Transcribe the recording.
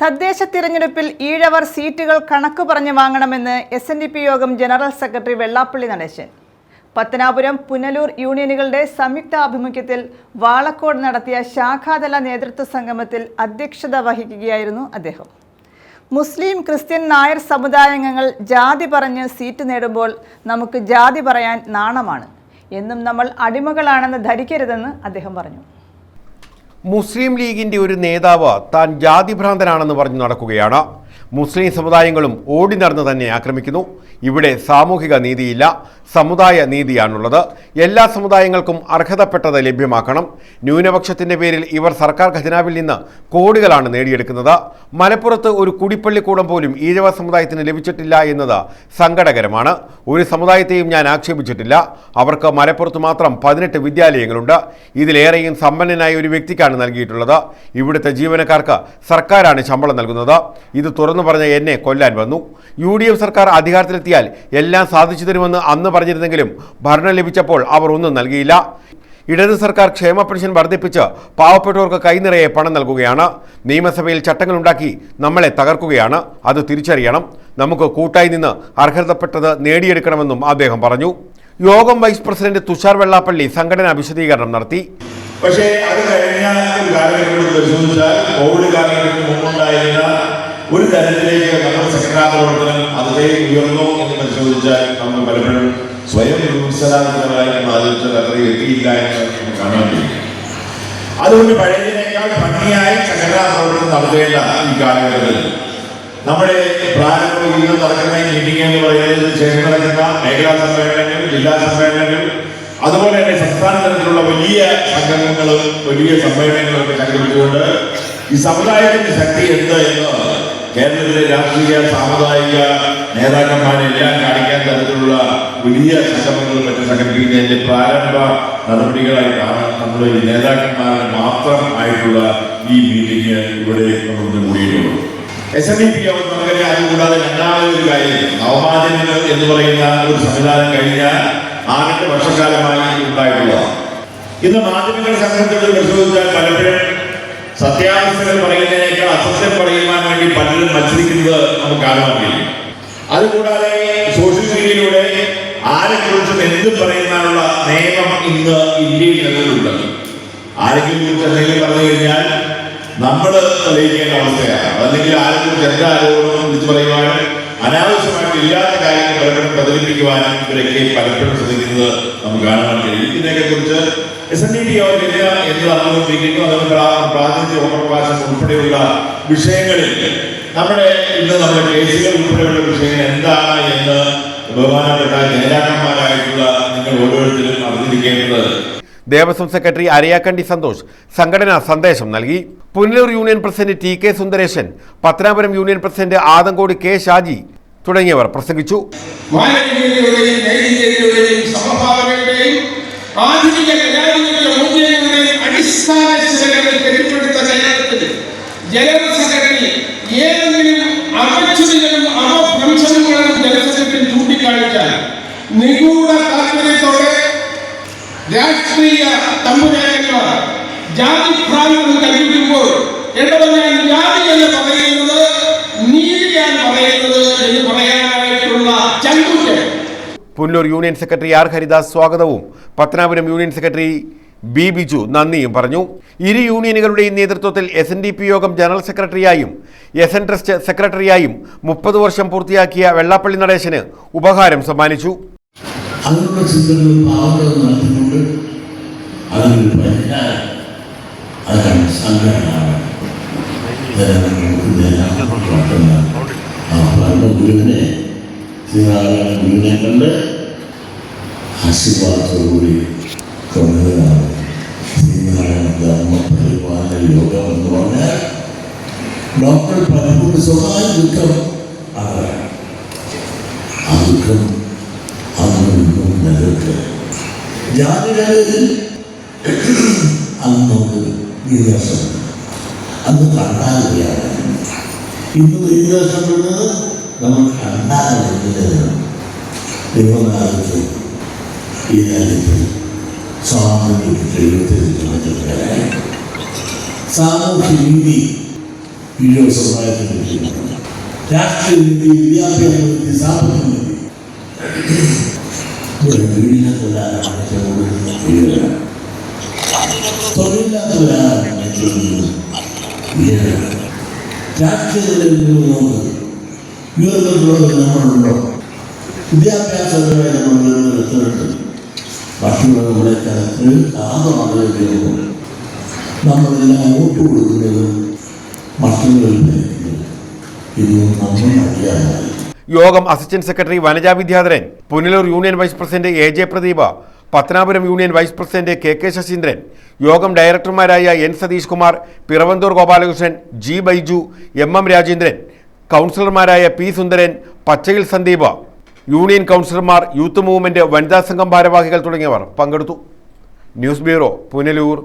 തദ്ദേശ തിരഞ്ഞെടുപ്പിൽ ഈഴവർ സീറ്റുകൾ കണക്ക് പറഞ്ഞു വാങ്ങണമെന്ന് എസ് എൻ ഡി പി യോഗം ജനറൽ സെക്രട്ടറി വെള്ളാപ്പള്ളി നടേശൻ. പത്തനാപുരം പുനലൂർ യൂണിയനുകളുടെ സംയുക്ത ആഭിമുഖ്യത്തിൽ വാളക്കോട് നടത്തിയ ശാഖാതല നേതൃത്വ സംഗമത്തിൽ അധ്യക്ഷത വഹിക്കുകയായിരുന്നു അദ്ദേഹം. മുസ്ലിം ക്രിസ്ത്യൻ നായർ സമുദായാംഗങ്ങൾ ജാതി പറഞ്ഞ് സീറ്റ് നേടുമ്പോൾ നമുക്ക് ജാതി പറയാൻ നാണമാണ്. എന്നും നമ്മൾ അടിമകളാണെന്ന് ധരിക്കരുതെന്ന് അദ്ദേഹം പറഞ്ഞു. മുസ്ലിം ലീഗിന്റെ ഒരു നേതാവ് താൻ ജാതിഭ്രാന്തനാണെന്ന് പറഞ്ഞു നടക്കുകയാണ്. മുസ്ലിം സമുദായങ്ങളും ഓടി നടന്ന് തന്നെ ആക്രമിക്കുന്നു. ഇവിടെ സാമൂഹിക നീതിയില്ല സമുദായ നീതിയാണുള്ളത്. എല്ലാ സമുദായങ്ങൾക്കും അർഹതപ്പെട്ടത് ലഭ്യമാക്കണം. ന്യൂനപക്ഷത്തിന്റെ പേരിൽ ഇവർ സർക്കാർ ഖജനാവിൽ നിന്ന് കോടികളാണ് നേടിയെടുക്കുന്നത്. മലപ്പുറത്ത് ഒരു കുടിപ്പള്ളിക്കൂടം പോലും ഈഴവ സമുദായത്തിന് ലഭിച്ചിട്ടില്ല എന്നത് സങ്കടകരമാണ്. ഒരു സമുദായത്തെയും ഞാൻ ആക്ഷേപിച്ചിട്ടില്ല. അവർക്ക് മലപ്പുറത്ത് മാത്രം പതിനെട്ട് വിദ്യാലയങ്ങളുണ്ട്. ഇതിലേറെയും സമ്പന്നനായ ഒരു വ്യക്തിക്കാണ് നൽകിയിട്ടുള്ളത്. ഇവിടുത്തെ ജീവനക്കാർക്ക് സർക്കാരാണ് ശമ്പളം നൽകുന്നത്. ഇത് തുറന്നു പറഞ്ഞ എന്നെ കൊല്ലാൻ വന്നു. യു ഡി എഫ് സർക്കാർ അധികാരത്തിലെത്തിയാൽ എല്ലാം സാധിച്ചു തരുമെന്ന് അന്ന് പറഞ്ഞിരുന്നെങ്കിലും ഭരണം ലഭിച്ചപ്പോൾ അവർ ഒന്നും നൽകിയില്ല. ഇടത് സർക്കാർ ക്ഷേമ പെൻഷൻ വർദ്ധിപ്പിച്ച് പാവപ്പെട്ടവർക്ക് കൈനിറയെ പണം നൽകുകയാണ്. നിയമസഭയിൽ ചട്ടങ്ങളുണ്ടാക്കി നമ്മളെ തകർക്കുകയാണ്. അത് തിരിച്ചറിയണം. നമുക്ക് കൂട്ടായി നിന്ന് അർഹതപ്പെട്ടത് നേടിയെടുക്കണമെന്നും അദ്ദേഹം പറഞ്ഞു. യോഗം വൈസ് പ്രസിഡന്റ് തുഷാർ വെള്ളാപ്പള്ളി സംഘടനാ വിശദീകരണം നടത്തി. പക്ഷേ അത് കഴിഞ്ഞ കാലഘട്ടത്തിൽ പരിശോധിച്ചാൽ കോവിഡ് കാലഘട്ടത്തിന് മുമ്പുണ്ടായിരുന്ന ഒരു തരത്തിലേക്ക് നമ്മുടെ സംഘടനാ പ്രവർത്തനം അതിലേ ഉയർന്നോ എന്ന് പരിശോധിച്ചാൽ നമ്മൾ പലപ്പോഴും സ്വയം വിമർശനാത്മകമായി ബാധിച്ചത് അത്രയും എത്തിയില്ല എന്ന് കാണാൻ കഴിയും. അതുകൊണ്ട് പഴയതിനേക്കാൾ ഭംഗിയായി സംഘടനാ പ്രവർത്തനം നടത്തേണ്ട ഈ കാലഘട്ടത്തിൽ നമ്മുടെ പ്രാരംഭം ഇന്ന് നടക്കുന്ന മീറ്റിംഗ് എന്ന് പറയുന്നത് ചേർന്ന് നടക്കുന്ന മേഖലാ സമ്മേളനങ്ങൾ ജില്ലാ സമ്മേളനങ്ങൾ അതുപോലെ തന്നെ സംസ്ഥാന തലത്തിലുള്ള വലിയ സംഘടനകളും വലിയ സമ്മേളനങ്ങളൊക്കെ സംഘടിപ്പിച്ചുകൊണ്ട് ഈ സമുദായത്തിന്റെ ശക്തി എന്ത് എന്ന് കേരളത്തിലെ രാഷ്ട്രീയ സാമുദായിക നേതാക്കന്മാരെല്ലാം കാണിക്കാൻ തരത്തിലുള്ള വലിയ സംഗമങ്ങളും മറ്റും സംഘടിപ്പിക്കുന്നതിന്റെ പ്രാരംഭ നടപടികളായിട്ടാണ് നമ്മുടെ ഈ നേതാക്കന്മാരുടെ മാത്രം ആയിട്ടുള്ള ഈ മീറ്റിംഗ് ഇവിടെ നമ്മൾ കൂടിയിട്ടുള്ളത് എസ് എൻ ഡി പി അവർ നമുക്കറിയാം അതുകൂടാതെ രണ്ടാമതൊരു കാര്യം. നവമാധ്യമങ്ങൾ എന്ന് പറയുന്ന ഒരു സംവിധാനം കഴിഞ്ഞ ആറെട്ട് വർഷക്കാലമായി ഉണ്ടായിട്ടുള്ളതാണ്. ഇന്ന് മാധ്യമങ്ങൾ സംഘത്തിൽ പരിശോധിച്ചാൽ പലപ്പോഴും സത്യാവസ്ഥകൾ പറയുന്നതിനേക്കാൾ അസത്യം പറയുവാൻ വേണ്ടി പലരും മത്സരിക്കുന്നത് നമുക്ക് കാണുവാൻ കഴിയും. അതുകൂടാതെ സോഷ്യൽ മീഡിയയിലൂടെ ആരെക്കുറിച്ചും എന്ത് പറയുന്നതിനുള്ള നിയമം ഇന്ന് ഇന്ത്യയിൽ നിലവിലുണ്ട്. ആരെങ്കിലും കുറിച്ച് എന്തെങ്കിലും പറഞ്ഞു കഴിഞ്ഞാൽ നമ്മൾ തെളിയിക്കേണ്ട അവസ്ഥയാണ്. അല്ലെങ്കിൽ ആരെക്കുറിച്ച് എന്താ ആരോപണം വിളിച്ചു പറയുവാനും ഇല്ലാത്ത കാര്യങ്ങൾ പലപ്പോഴും പ്രചരിപ്പിക്കുവാനും ഇവരൊക്കെ പലപ്പോഴും ശ്രദ്ധിക്കുന്നത് നമുക്ക് കാണാൻ കഴിയും. ഇതിനെയൊക്കെ കുറിച്ച് എസ് എൻ ഡി ടി യോഗമില്ല എന്ന് അനുഭവിക്കുന്നു അതുകൊണ്ട് പ്രാതിനിധ്യ ഓർമ്മപ്രകാശം ഉൾപ്പെടെയുള്ള വിഷയങ്ങളിൽ നമ്മുടെ ഇന്ന് നമ്മുടെ കേസുകൾ ഉൾപ്പെടെയുള്ള വിഷയങ്ങൾ എന്താണ് എന്ന് ബഹുമാനപ്പെട്ട നേതാക്കന്മാരായിട്ടുള്ള നിങ്ങൾ ഓരോരുത്തരും അറിഞ്ഞിരിക്കേണ്ടത്. ദേവസ്വം സെക്രട്ടറി അരയാക്കണ്ടി സന്തോഷ് സംഘടന സന്ദേശം നൽകി. Punalur union president T K Sundaresan Pathanapuram union president Adankode K Shaji തുടങ്ങിയവർ പ്രസംഗിച്ചു. രാഷ്ട്രീയ തമ്പുരാജന്മാർ ജാതി ജനാധിപത്യ മൂല്യങ്ങളുടെയും Punalur union secretary R Haridas സ്വാഗതവും. Pathanapuram union secretary B Biju നന്ദിയും പറഞ്ഞു. ഇരു യൂണിയനുകളുടെയും നേതൃത്വത്തിൽ എസ് എൻ ഡി പി യോഗം ജനറൽ സെക്രട്ടറിയായും എസ് എൻ ട്രസ്റ്റ് സെക്രട്ടറിയായും മുപ്പത് വർഷം പൂർത്തിയാക്കിയ വെള്ളാപ്പള്ളി നടേശന് ഉപഹാരം സമ്മാനിച്ചു. ആ പറഞ്ഞ ഗുരുവിനെ ഗുരുവിനെ കണ്ട് ആശീർവാദത്തോടുകൂടി കൊണ്ടതാണ് ശ്രീനാരായണ ധർമ്മ പരിപാലന യോഗം എന്ന് പറഞ്ഞാൽ ഡോക്ടർ പലപ്പോഴും സ്വകാര്യ ദുഃഖം ആ ദുഃഖം അന്നും നിലനിൽക്കുക. ജാതികളിൽ അന്ന് വിദ്യാസം അന്ന് കണ്ടാകുകയാണ് ഇന്ന് വരുന്നത് നമ്മൾ കണ്ടാകുന്നത് ദൈവനാഥത്തിൽ ഈ രാജ്യത്ത് സ്വാതന്ത്ര്യം എഴുപത്തി കിലോമീറ്റർ സാമൂഹ്യ നീതി ഈഴവ സമുദായത്തിന് ലഭിക്കുന്നത് രാഷ്ട്രീയ നീതി വിദ്യാഭ്യാസ നീതി സാമ്പത്തിക നീതി ഒരു വീടിനെ കൊല്ലാനാണ് ഏറ്റവും കൂടുതൽ ഈഴവരാണ് തൊഴിലില്ലാത്തവരാണ് ഏറ്റവും കൂടുതൽ ഈഴവരാണ് രാഷ്ട്രീയ നിലയിൽ നോക്ക് യുവതയോട് നമ്മളുണ്ടോ വിദ്യാഭ്യാസപരമായി നമ്മൾ എത്തുന്നുണ്ട് മറ്റുള്ള നമ്മുടെ കലത്തിൽ താമസമാണ് നമ്മളെല്ലാം വോട്ട് കൊടുക്കുന്നതും മറ്റുള്ളവരിലേക്ക് ഇതൊന്നും നമ്മൾ അറിയാതെ യോഗം assistant secretary Vanaja Vidyadharan Punalur union vice president A J Pradeep Pathanapuram union vice president K K Saseendran യോഗം ഡയറക്ടർമാരായ N Satheesh Kumar Piravanthoor Gopalakrishnan G Baiju M M Rajendran കൗൺസിലർമാരായ പി സുന്ദരൻ പച്ചയിൽ സന്ദീപ യൂണിയൻ കൗൺസിലർമാർ youth movement വനിതാ സംഘം ഭാരവാഹികൾ തുടങ്ങിയവർ പങ്കെടുത്തു. News bureau Punalur.